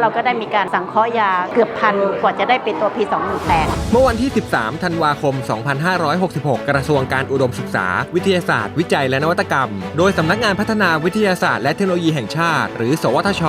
เราก็ได้มีการสังเคราะห์ยาเกือบพันกว่าจะได้เป็นตัว P218 เมื่อวันที่ 13 ธันวาคม 2566 กระทรวงการอุดมศึกษา วิทยาศาสตร์ วิจัยและนวัตกรรม โดยสำนักงานพัฒนาวิทยาศาสตร์และเทคโนโลยีแห่งชาติ หรือ สวทช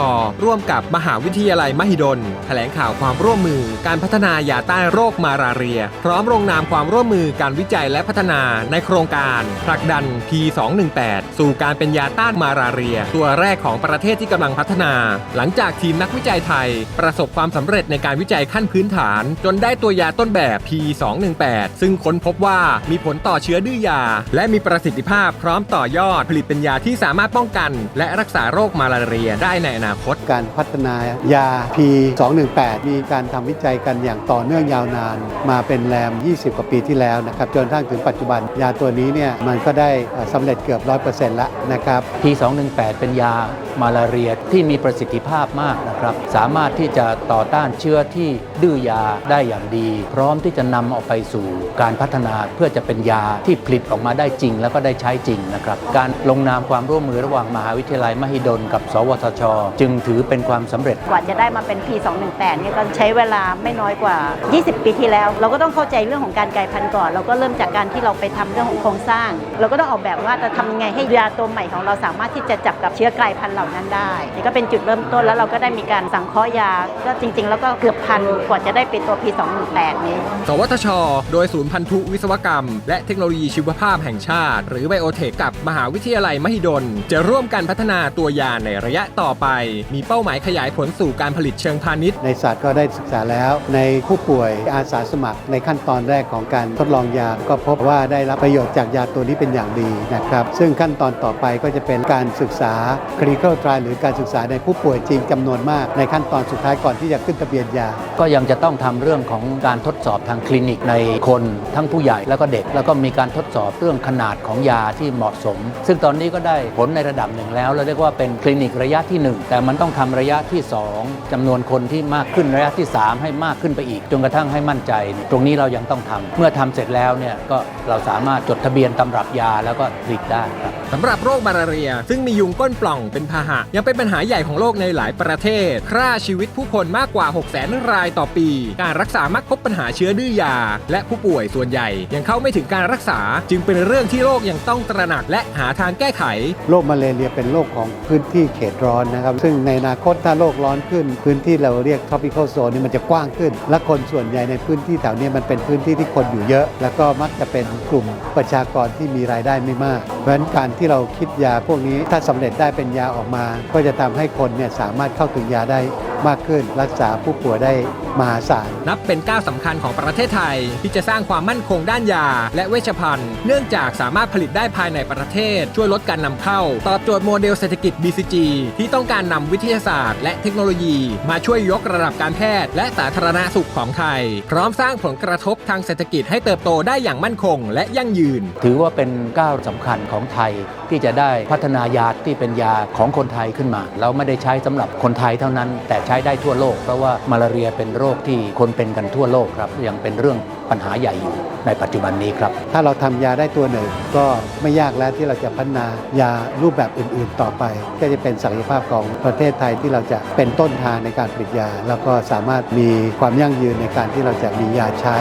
ร่วมกับมหาวิทยาลัยมหิดล แถลงข่าวความร่วมมือ การพัฒนายาต้านโรคมาลาเรีย พร้อมลงนามความร่วมมือการวิจัยและพัฒนาในโครงการผลักดัน P218 สู่การเป็นยาต้านมาลาเรีย ตัวแรกของประเทศที่กำลังพัฒนา หลังจากทีมนักวิจัยไทย ประสบความสำเร็จในการวิจัยขั้นพื้นฐาน จนได้ตัวยาต้นแบบ P218 ซึ่งค้นพบว่ามีผลต่อเชื้อดื้อยา และมีประสิทธิภาพพร้อมต่อยอดผลิตเป็นยาที่สามารถป้องกัน และรักษาโรคมาลาเรียได้ในอนาคต การพัฒนายา P218 มีการทำวิจัยกันอย่างต่อเนื่องยาวนาน มาเป็นแรม 20 กว่าปีที่แล้วนะครับจนกระทั่งถึงปัจจุบันยาตัวนี้เนี่ยมันก็ได้เอ่อสำเร็จเกือบ 100%แล้วนะครับ P218 เป็นยามาลาเรียที่มีประสิทธิภาพมากนะครับสามารถที่จะต่อต้านเชื้อที่ดื้อยาได้อย่างดี พร้อมที่จะนำเอาไปสู่การพัฒนาเพื่อจะเป็นยาที่ผลิตออกมาได้จริง แล้วก็ได้ใช้จริงนะครับ การลงนามความร่วมมือระหว่างมหาวิทยาลัยมหิดลกับ สวทช จึงถือเป็นความสำเร็จ กว่าจะได้มาเป็น P218 เนี่ยก็ใช้เวลาไม่น้อยกว่า 20 ปีที่แล้ว เราก็ต้องเข้าใจเรื่องของการกลายพันธุ์ก่อน เราก็เริ่มจากการที่เราไปทำเรื่องของโครงสร้าง เราก็ต้องออกแบบว่าจะทำยังไงให้ยาตัวใหม่ของเราสามารถที่จะจับกับเชื้อกลายพันธุ์เหล่านั้นได้นี่ก็เป็นจุดเริ่มต้นแล้วเราก็ได้มีการสังเคราะห์ยา ก็จริง ๆ แล้วก็เกือบพันกว่าจะได้เป็นตัว P218 นี้ สวทช โดยศูนย์พันธุวิศวกรรม และเทคโนโลยีชีวภาพแห่งชาติ หรือไบโอเทคกับมหาวิทยาลัยมหิดล จะร่วมกันพัฒนาตัวยาในระยะต่อไป มีเป้าหมายขยายผลสู่การผลิตเชิงพาณิชย์ ในศาสตร์ก็ได้ศึกษาแล้ว ในผู้ป่วยอาสาสมัครในขั้นตอนแรกของการทดลองยา ก็พบว่าได้รับประโยชน์จากยาตัวนี้เป็นอย่างดีนะครับ ซึ่งขั้นตอนต่อไปก็จะเป็นการศึกษา clinical trial หรือการศึกษาในผู้ป่วยจริงจำนวนมากในขั้นตอนสุดท้ายก่อนที่จะขึ้นทะเบียนยา ก็ยังจะต้องทำเรื่องของการทดสอบทางคลินิกในคนทั้งผู้ใหญ่แล้วก็เด็ก แล้วก็มีการทดสอบเรื่องขนาดของยาที่เหมาะสม ซึ่งตอนนี้ก็ได้ผลในระดับหนึ่งแล้ว เราเรียกว่าเป็นคลินิกระยะที่ 1 แต่มันต้องทำระยะที่ 2จำนวนคนที่มากขึ้นระยะที่ 3 ให้มากขึ้นไปอีกจนกระทั่งให้มั่นใจเนี่ยตรงนี้เรายังต้องทำเมื่อทำเสร็จแล้วเนี่ยก็เราสามารถจดทะเบียนตำรับยาแล้วก็ผลิตได้ครับสำหรับโรคมาลาเรีย ซึ่งมียุงก้นปล่องเป็นพาหะยังเป็นปัญหาใหญ่ของโลกในหลายประเทศฆ่าชีวิตผู้คนมากกว่า 6 0 0 0 0รายต่อปี การรักษามักพบปัญหาเชื้อดื้อยา และผู้ป่วยส่วนใหญ่ ยังเข้าไม่ถึงการรักษา จึงเป็นเรื่องที่โลกยังต้องตระหนักและหาทางแก้ไข โรคมาเลเรียเป็นโรคของพื้นที่เขตร้อนนะครับ ซึ่งในอนาคตถ้าโลกร้อนขึ้น พื้นที่เราเรียก tropical zone นี่มันจะกว้างขึ้น และคนส่วนใหญ่ในพื้นที่แถวนี้มันเป็นพื้นที่ที่คนอยู่เยอะ แล้วก็มักจะเป็นกลุ่มประชากรที่มีรายได้ไม่มาก เพราะฉะนั้นการที่เราคิดยาพวกนี้ถ้าสำเร็จได้เป็นยาออกมา ก็จะทำให้คนเนี่ยสามารถเข้าถึงยาได้มากขึ้น รักษาผู้ป่วยได้ มหาศาล นับเป็นก้าวสำคัญของประเทศไทย ที่จะสร้างความมั่นคงด้านยา และเวชภัณฑ์ เนื่องจากสามารถผลิตได้ภายในประเทศ ช่วยลดการนำเข้า ตอบโจทย์โมเดลเศรษฐกิจ BCG ที่ต้องการนำวิทยาศาสตร์ และเทคโนโลยี มาช่วยยกระดับการแพทย์ และสาธารณสุขของไทย พร้อมสร้างผลกระทบทางเศรษฐกิจให้เติบโตได้อย่างมั่นคง และยั่งยืน ถือว่าเป็นก้าวสำคัญของไทยที่จะได้พัฒนายาที่เป็นยาของคนไทยขึ้นมา เราไม่ได้ใช้สำหรับคนไทยเท่านั้น แต่ใช้ได้ทั่วโลกเพราะว่ามาลาเรียเป็นโรรคที่คนเป็นกันทั่วโลกครับ ยังเป็นเรื่องปัญหาใหญ่อยู่ในปัจจุบันนี้ครับ ถ้าเราทำยาได้ตัวหนึ่ง ก็ไม่ยากแล้วที่เราจะพัฒนายารูปแบบอื่น ๆ ต่อไป ก็จะเป็นศักยภาพของประเทศไทยที่เราจะเป็นต้นทางในการผลิตยา แล้วก็สามารถมีความยั่งยืนในการที่เราจะมียาใช้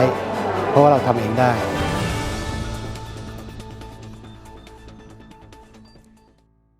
เพราะว่าเราทำเองได้